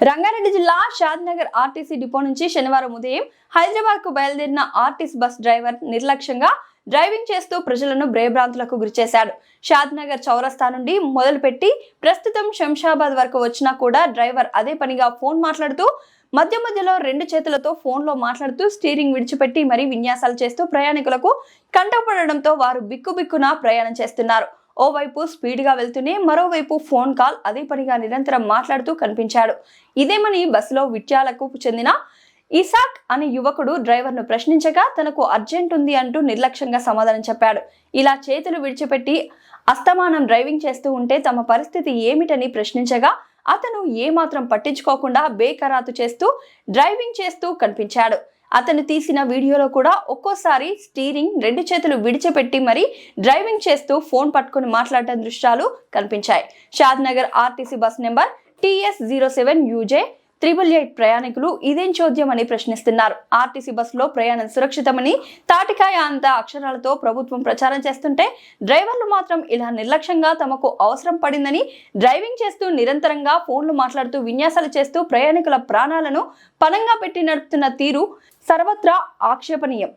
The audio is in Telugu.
రంగారెడ్డి జిల్లా షాద్నగర్ ఆర్టీసీ డిపో నుంచి శనివారం ఉదయం హైదరాబాద్కు బయలుదేరిన ఆర్టీసీ బస్ డ్రైవర్ నిర్లక్ష్యంగా డ్రైవింగ్ చేస్తూ ప్రజలను భయభ్రాంతులకు గురిచేశాడు. షాద్నగర్ చౌరస్తా నుండి మొదలుపెట్టి ప్రస్తుతం శంషాబాద్ వరకు వచ్చినా కూడా డ్రైవర్ అదే పనిగా ఫోన్ మాట్లాడుతూ మధ్య మధ్యలో రెండు చేతులతో ఫోన్లో మాట్లాడుతూ స్టీరింగ్ విడిచిపెట్టి మరీ విన్యాసాలు చేస్తూ ప్రయాణికులకు కంటపడడంతో వారు బిక్కుబిక్కున ప్రయాణం చేస్తున్నారు. ఓవైపు స్పీడ్గా వెళ్తూనే మరోవైపు ఫోన్ కాల్ అదే పనిగా నిరంతరం మాట్లాడుతూ కనిపించాడు. ఇదేమని బస్సులో విట్యాలకు చెందిన ఇసాక్ అనే యువకుడు డ్రైవర్ను ప్రశ్నించగా తనకు అర్జెంట్ ఉంది అంటూ నిర్లక్ష్యంగా సమాధానం చెప్పాడు. ఇలా చేతులు విడిచిపెట్టి అస్తమానం డ్రైవింగ్ చేస్తూ ఉంటే తమ పరిస్థితి ఏమిటని ప్రశ్నించగా అతను ఏమాత్రం పట్టించుకోకుండా బేఖరాతు చేస్తూ డ్రైవింగ్ చేస్తూ కనిపించాడు. అతను తీసిన వీడియోలో కూడా ఒక్కోసారి స్టీరింగ్ రెండు చేతులు విడిచిపెట్టి మరి డ్రైవింగ్ చేస్తూ ఫోన్ పట్టుకుని మాట్లాడటం దృశ్యాలు కనిపించాయి. Shadnagar RTC bus number TS zero seven UJ triple eight ప్రయాణికులు ఇదేం చోద్యం అని ప్రశ్నిస్తున్నారు. ఆర్టీసీ బస్సులో ప్రయాణం సురక్షితమని తాటికాయ అంత అక్షరాలతో ప్రభుత్వం ప్రచారం చేస్తుంటే డ్రైవర్లు మాత్రం ఇలా నిర్లక్ష్యంగా తమకు అవసరం పడిందని డ్రైవింగ్ చేస్తూ నిరంతరంగా ఫోన్లు మాట్లాడుతూ విన్యాసాలు చేస్తూ ప్రయాణికుల ప్రాణాలను పణంగా పెట్టి నడుపుతున్న తీరు సర్వత్రా ఆక్షేపణీయం.